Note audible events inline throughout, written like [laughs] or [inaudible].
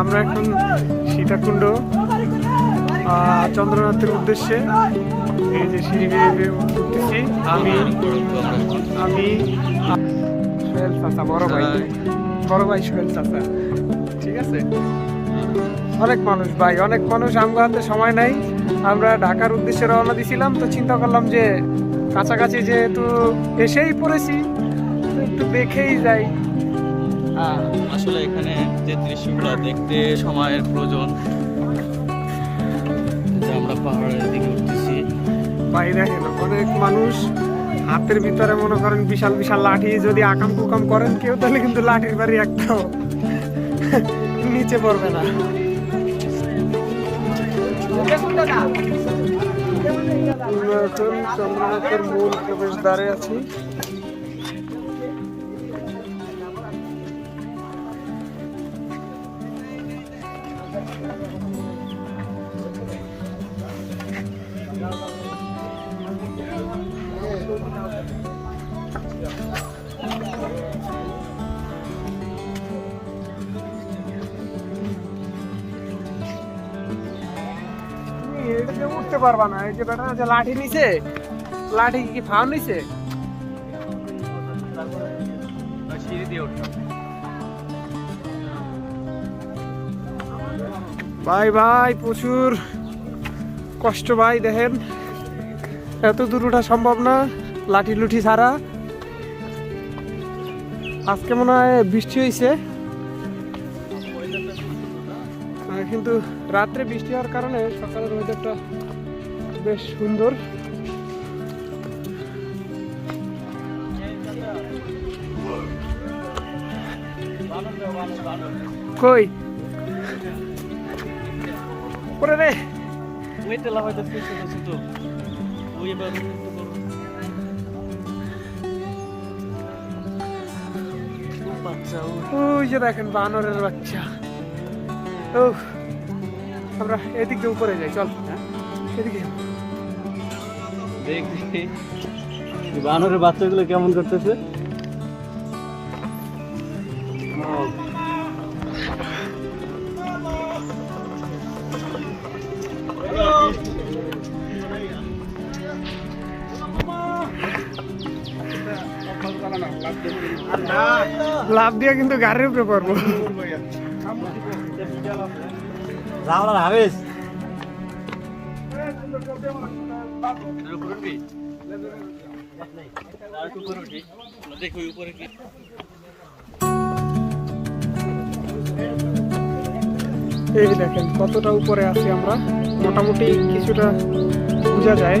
আমরা এখন সীতাকুণ্ড চন্দ্রনাথের উদ্দেশ্যে এই যে সিঁড়ি বেয়ে উঠতেছি। আমি আমি সোহেল চাচা বড় ভাই। বড় ভাই সোহেল চাচা। ঠিক আছে? অনেক মানুষ ভাই অনেক মানুষ আমগো হাতে সময় নাই। আমরা ঢাকার উদ্দেশ্যে রওনা দিছিলাম তো চিন্তা করলাম যে কাছাকাছি যেহেতু এসেই পড়েছি একটু দেখেই যাই। আসলে এখানে যে দৃশ্যগুলো দেখতে সময়ের প্রয়োজন আমরা পাহাড়ের দিকে উঠতেছি। ভাই দেখেন, অনেক মানুষ হাতের ভিতরে মনে করেন বিশাল বিশাল লাঠি, যদি আকাম কুকাম করেন কেউ, তাহলে কিন্তু লাঠির বাড়ি একটাও নিচে পড়বে না। আমরা এখন চন্দ্রনাথের মূল প্রবেশদ্বারে আছি। তুমি উঠতে পারবা না। এই যে বেটা যে লাঠি নিছে, লাঠি কি ফাও নিছে? ভাই ভাই, প্রচুর কষ্ট ভাই, দেখেন। এত দূর ওঠা সম্ভব না, লাঠি লুঠি ছাড়া। আজকে মনে হয় বৃষ্টি হয়েছে কিন্তু রাত্রে বৃষ্টি হওয়ার কারণে সকালের ওয়েদারটা বেশ সুন্দর। কই? করে রে। ওই তেলা হয়তো তো ওই এবার ওই যে দেখেন বানরের বাচ্চা। ও আমরা এদিক দিয়ে উপরে যাই, চল। হ্যাঁ? এদিকে দেখি। বানরের বাচ্চাগুলো কেমন করতেছে? লাভ দিয়ে কিন্তু গাড়ির উপরে পড়ব। হাবেস এই দেখেন কতটা উপরে আছি আমরা। মোটামুটি কিছুটা বোঝা যায়।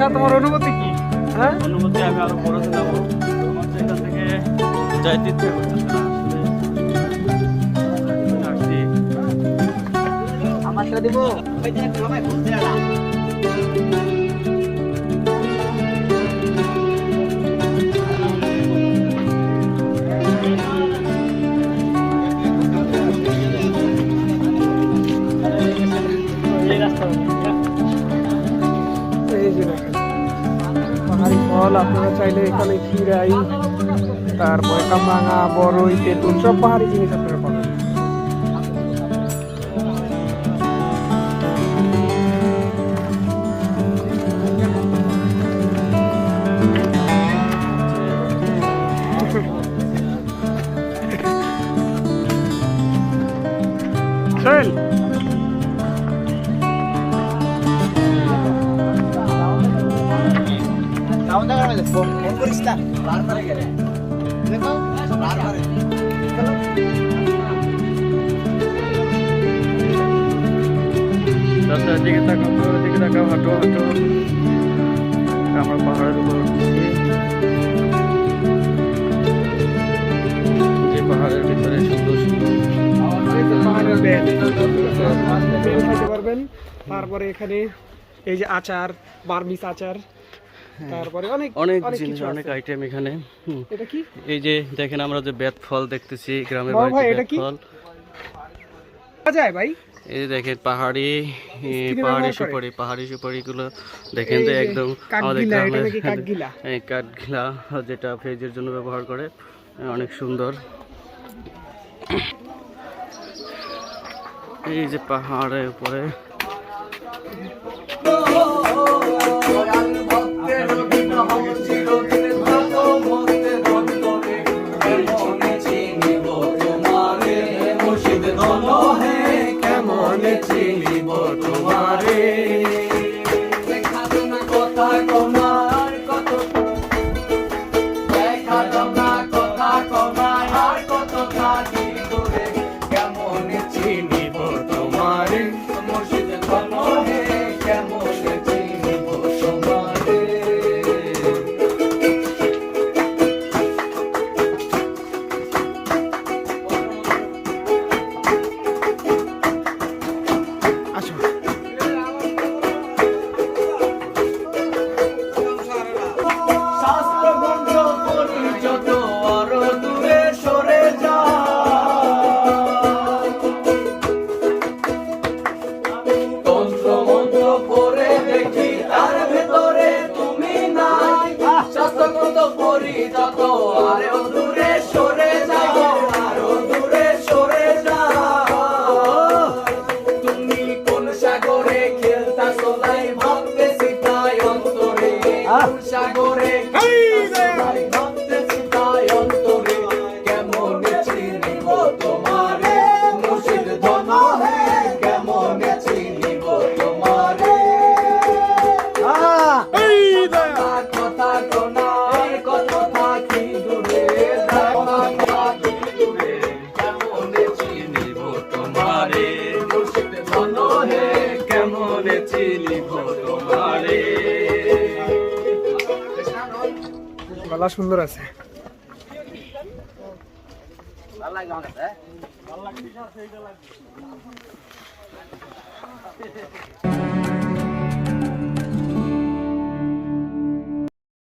চাচা তোমার অনুভূতি কি? হ্যাঁ? অনুভূতি আমি আরও পড়াতে যাব। তোমার এখান থেকে যাইতে ইচ্ছে করতেছে না। আসছি। দিব। পাহাড়ি ফল আপনারা চাইলে এখানে খিরাই তারপরে কামাঙা বড়ই তেঁতুল সব পাহাড়ি জিনিস আপনারা কাউন দেখা গেছে ফোন ফোন করিস না বারবার গেলে। দেখো বারবার। রাস্তার দিকে তাকাও দিকে তাকাও হাঁটো হাঁটো। আমরা পাহাড়ের উপর উঠছি। যে পাহাড়ের ভিতরে সুন্দর সুন্দর পারবেন। তারপরে এখানে এই যে আচার বার্মিস আচার। তারপরে অনেক অনেক জিনিস অনেক আইটেম এখানে। এটা কি? এই যে দেখেন আমরা যে বেত ফল দেখতেছি গ্রামের বাড়িতে বেত ফল। যায় ভাই? এই যে দেখেন পাহাড়ি পাহাড়ি সুপারি পাহাড়ি সুপারি গুলো দেখেন তো একদম আমাদের? [laughs] এই কাঠগিলা যেটা ফ্রিজের জন্য ব্যবহার করে। অনেক সুন্দর। এই যে পাহাড়ের উপরে। কেমন চিনিব তোমারে? গলা সুন্দর আছে। ভালো